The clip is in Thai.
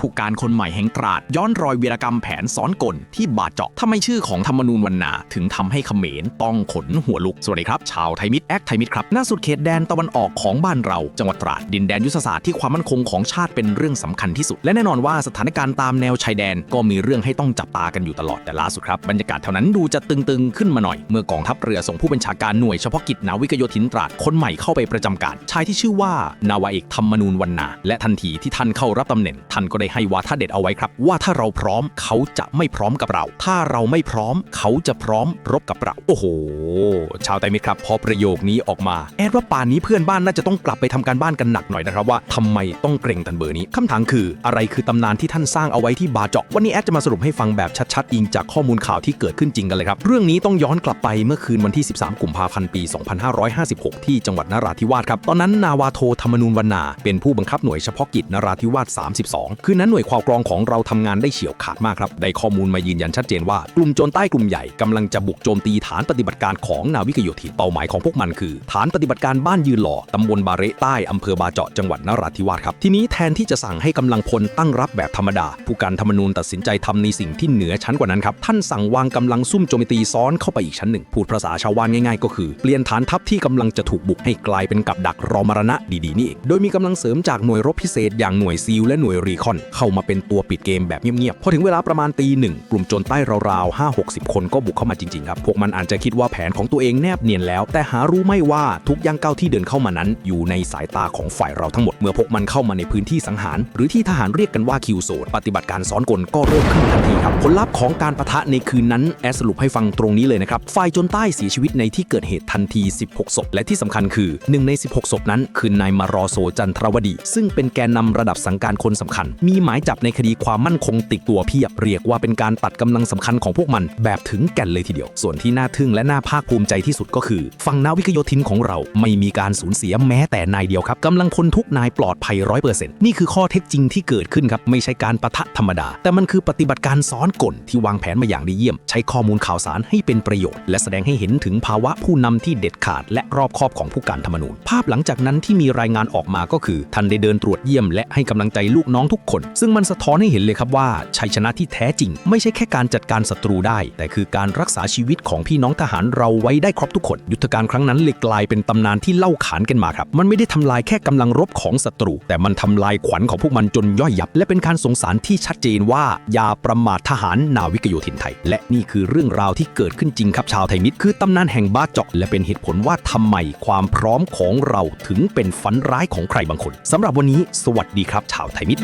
ผู้การคนใหม่แห่งตราดย้อนรอยวีรกรรมแผนซ้อนกลที่บาดเจาะทำไมชื่อของธรรมนูญวรรณาถึงทำให้เขมรต้องขนหัวลุก สวัสดีครับ ชาวไทยมิตรแอคไทยมิตรครับหน้าสุดเขตแดนตะวันออกของบ้านเรา จังหวัดตราดดินแดนยุทธศาสตร์ที่ความมั่นคงของชาติเป็นเรื่องสำคัญที่สุด และแน่นอนว่าสถานการณ์ตามแนวชายแดน ก็มีเรื่องให้ต้องจับตากันอยู่ตลอดแต่ล่าสุดครับบรรยากาศเท่านั้นดูจะตึงๆขึ้นมาหน่อย เมื่อกองทัพเรือส่งผู้บัญชาการหน่วยเฉพาะกิจนาวิกโยธินตราดคนใหม่เข้าไปประจำการชายที่ชื่อว่านาวาเอกธรรมนูญวรรณาและทันทีที่ท่านเข้ารับตำแหน่งท่านก็ไดให้วาทเด็ดเอาไว้ครับ ว่าถ้าเราพร้อมเขาจะไม่พร้อมกับเรา ถ้าเราไม่พร้อม เขาจะพร้อมรบกับเรา โอ้โห ชาวไทยมิตรครับพอประโยคนี้ออกมา แอดว่าป่านนี้เพื่อนบ้านน่าจะต้องกลับไปทำการบ้านกันหนักหน่อยนะครับว่าทำไมต้องเกรงทันเบอร์นี้คำถามคืออะไรคือตำนานที่ท่านสร้างเอาไว้ที่บาจาะวันนี้แอดจะมาสรุปให้ฟังแบบชัดๆอิงจากข้อมูลข่าวที่เกิดขึ้นจริงกันเลยครับ เรื่องนี้ต้องย้อนกลับไปเมื่อคืนวันที่ 13 กุมภาพันธ์ปี 2556 ที่จังหวัดนราธิวาสครับตอนนั้นนาวาโทธรรมนูญวรรณาเป็นผู้บังคับหน่วยเฉพาะกิจนราธิวาส 32 คืนนั้นหน่วยข่าวกรองของเราทำงานได้เฉียวขาดมากครับ ได้ข้อมูลมายืนยันชัดเจนว่ากลุ่มโจรใต้กลุ่มใหญ่กำลังจะบุกโจมตีฐานปฏิบัติการของนาวิกโยธินเป้าหมายของพวกมันคือ ฐานปฏิบัติการบ้านยืนหล่อตำบลบาเระใต้อำเภอบาเจาะจังหวัดนราธิวาสครับ ทีนี้แทนที่จะสั่งให้กำลังพลตั้งรับแบบธรรมดา ผู้การธรรมนูญตัดสินใจทำในสิ่งที่เหนือชั้นกว่านั้นครับ ท่านสั่งวางกำลังซุ่มโจมตีซ้อนเข้าไปอีกชั้นหนึ่ง พูดภาษาชาวบ้านง่ายๆ ก็คือเปลี่ยนฐานทัพที่กำลังจะถูกบุกให้กลายเป็นกับดักรอมรณะดีๆนี่เองโดยมีกำลังเสริมจากหน่วยรบพิเศษอย่างหน่วยซีลและหน่วยรีคอนเข้ามาเป็นตัวปิดเกมแบบเงียบๆ พอถึงเวลาประมาณตีหนึ่งกลุ่มโจรใต้ราวๆ 5 60 คนก็บุกเข้ามาจริงๆครับ พวกมันอาจจะคิดว่าแผนของตัวเองแนบเนียนแล้ว แต่หารู้ไม่ว่าทุกย่างก้าวที่เดินเข้ามานั้น อยู่ในสายตาของฝ่ายเราทั้งหมด เมื่อพวกมันเข้ามาในพื้นที่สังหาร หรือที่ทหารเรียกกันว่าคิวโซนปฏิบัติการซ้อนกลก็เริ่มขึ้นทันทีครับ ผลลัพธ์ของการประทะในคืนนั้นแอสรุปให้ฟังตรงนี้เลยนะครับ ฝ่ายโจรใต้เสียชีวิตในที่เกิดเหตุทันที 16 ศพ และที่สำคัญคือหนึ่งใน 16 ศพนั้นคือนายมารอโซจันทรวดี ซึ่งเป็นแกนนำระดับสังการคนสำคัญมีีหมายจับในคดีความมั่นคงติดตัวเพียบเรียกว่าเป็นการตัดกำลังสำคัญของพวกมัน แบบถึงแก่นเลยทีเดียว ส่วนที่น่าทึ่งและน่าภาคภูมิใจที่สุดก็คือ ฝั่งนาวิกโยธินของเราไม่มีการสูญเสียแม้แต่นายเดียวครับกำลังพลทุกนายปลอดภัยร้อยเปอร์เซ็นต์นี่คือข้อเท็จจริงที่เกิดขึ้นครับไม่ใช่การประทะธรรมดา แต่มันคือปฏิบัติการซ้อนกลที่วางแผนมาอย่างดีเยี่ยม ใช้ข้อมูลข่าวสารให้เป็นประโยชน์ และแสดงให้เห็นถึงภาวะผู้นำที่เด็ดขาด และรอบคอบของผู้การธรรมนูญ ภาพหลังจากนั้นที่มีรายงานออกมาก็คือท่านได้เดินตรวจเยี่ยม และให้กำลังใจลูกน้องทุกคนซึ่งมันสะท้อนให้เห็นเลยครับว่า ชัยชนะที่แท้จริง ไม่ใช่แค่การจัดการศัตรูได้ แต่คือการรักษาชีวิตของพี่น้องทหารเราไว้ได้ครบทุกคน ยุทธการครั้งนั้นเลยกลายเป็นตำนานที่เล่าขานกันมาครับ มันไม่ได้ทำลายแค่กำลังรบของศัตรู แต่มันทำลายขวัญของพวกมันจนย่อยยับ และเป็นการสงสารที่ชัดเจนว่าอย่าประมาททหารนาวิกโยธินไทย และนี่คือเรื่องราวที่เกิดขึ้นจริงครับชาวไทยมิตรคือตำนานแห่งบาจาะและเป็นเหตุผลว่าทำไมความพร้อมของเราถึงเป็นฝันร้ายของใครบางคนสำหรับวันนี้ สวัสดีครับ ชาวไทยมิตร